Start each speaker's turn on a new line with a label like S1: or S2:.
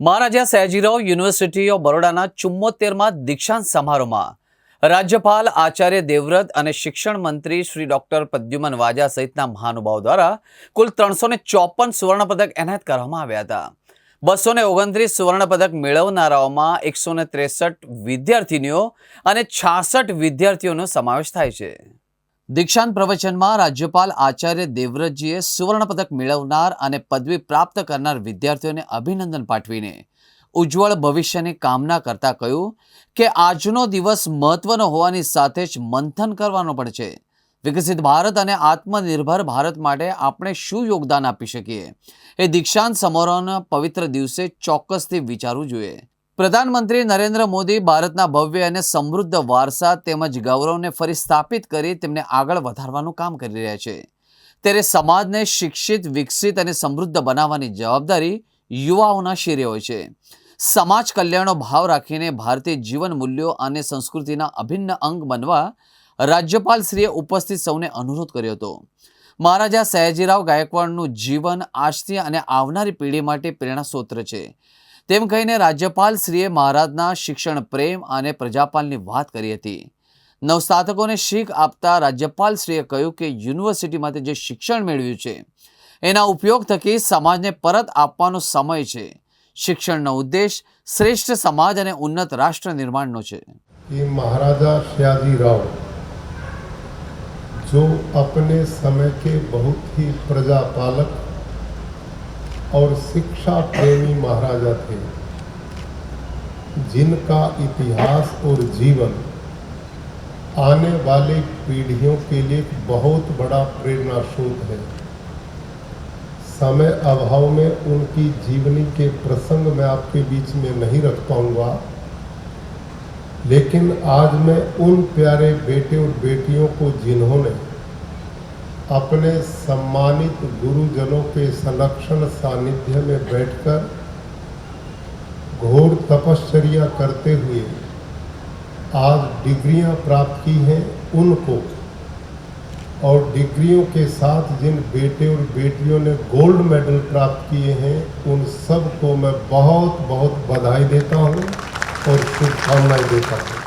S1: Maharaja Sayajirao university of બરોડાના ચુમ્મોતેરમાં દીક્ષાંત સમારોહમાં રાજ્યપાલ આચાર્ય દેવવ્રત અને શિક્ષણ મંત્રી શ્રી ડોક્ટર પ્રદ્યુમન વાજા સહિતના મહાનુભાવો દ્વારા કુલ ત્રણસો ને ચોપન સુવર્ણપદક એનાયત કરવામાં આવ્યા હતા. બસો ને ઓગણત્રીસ સુવર્ણપદક મેળવનારાઓમાં એકસો ને ત્રેસઠ વિદ્યાર્થીનીઓ અને છાસઠ વિદ્યાર્થીઓનો સમાવેશ થાય છે. દીક્ષાંત પ્રવચનમાં રાજ્યપાલ આચાર્ય દેવવ્રતજીએ સુવર્ણપદક મેળવનાર અને પદવી પ્રાપ્ત કરનાર વિદ્યાર્થીઓને અભિનંદન પાઠવીને ઉજ્જવળ ભવિષ્યની કામના કરતા કહ્યું કે આજનો દિવસ મહત્વનો હોવાની સાથે જ મંથન કરવાનો પણ છે. વિકસિત ભારત અને આત્મનિર્ભર ભારત માટે આપણે શું યોગદાન આપી શકીએ? એ દીક્ષાંત સમારોહના પવિત્ર દિવસે ચોક્કસથી વિચારવું જોઈએ. પ્રધાનમંત્રી નરેન્દ્ર મોદી ભારતના ભવ્ય અને સમૃદ્ધ વારસા તેમજ ગૌરવને ફરી સ્થાપિત કરી તેમને આગળ વધારવાનું કામ કરી રહ્યા છે. ત્યારે સમાજને શિક્ષિત, વિકસિત અને સમૃદ્ધ બનાવવાની જવાબદારી યુવાઓના શિરે હોય છે. સમાજ કલ્યાણનો ભાવ રાખીને ભારતીય જીવન મૂલ્યો અને સંસ્કૃતિના અભિન્ન અંગ બનવા રાજ્યપાલશ્રીએ ઉપસ્થિત સૌને અનુરોધ કર્યો હતો. મહારાજા સયાજીરાવ ગાયકવાડનું જીવન આજથી અને આવનારી પેઢી માટે પ્રેરણાસ્ત્રોત છે. તેમ કહીને રાજ્યપાલશ્રીએ મહારાજના શિક્ષણ પ્રેમ અને પ્રજાપાલની વાત કરી હતી નવસ્નાતકોને શીખ આપતા રાજ્યપાલશ્રીએ કહ્યું કે યુનિવર્સિટીમાંથી જે શિક્ષણ મેળવ્યું છે એના ઉપયોગ થકી સમાજને પરત આપવાનો સમય છે શિક્ષણનો ઉદ્દેશ શ્રેષ્ઠ સમાજ અને ઉન્નત રાષ્ટ્ર નિર્માણનો છે
S2: ये महाराजा श्याजी राव जो अपने समय के बहुत ही प्रजापालक और शिक्षा प्रेमी महाराजा थे। जिनका इतिहास और जीवन आने वाली पीढ़ियों के लिए बहुत बड़ा प्रेरणा स्रोत है। समय अभाव में उनकी जीवनी के प्रसंग मैं आपके बीच में नहीं रख पाऊँगा, लेकिन आज मैं उन प्यारे बेटे और बेटियों को जिन्होंने अपने सम्मानित गुरुजनों के संरक्षण सानिध्य में बैठकर घोर तपश्चर्या करते हुए आज डिग्रियाँ प्राप्त की हैं उनको। और डिग्रियों के साथ जिन बेटे और बेटियों ने गोल्ड मेडल प्राप्त किए हैं, उन सबको मैं बहुत बहुत बधाई देता हूँ और शुभकामनाएँ देता हूँ।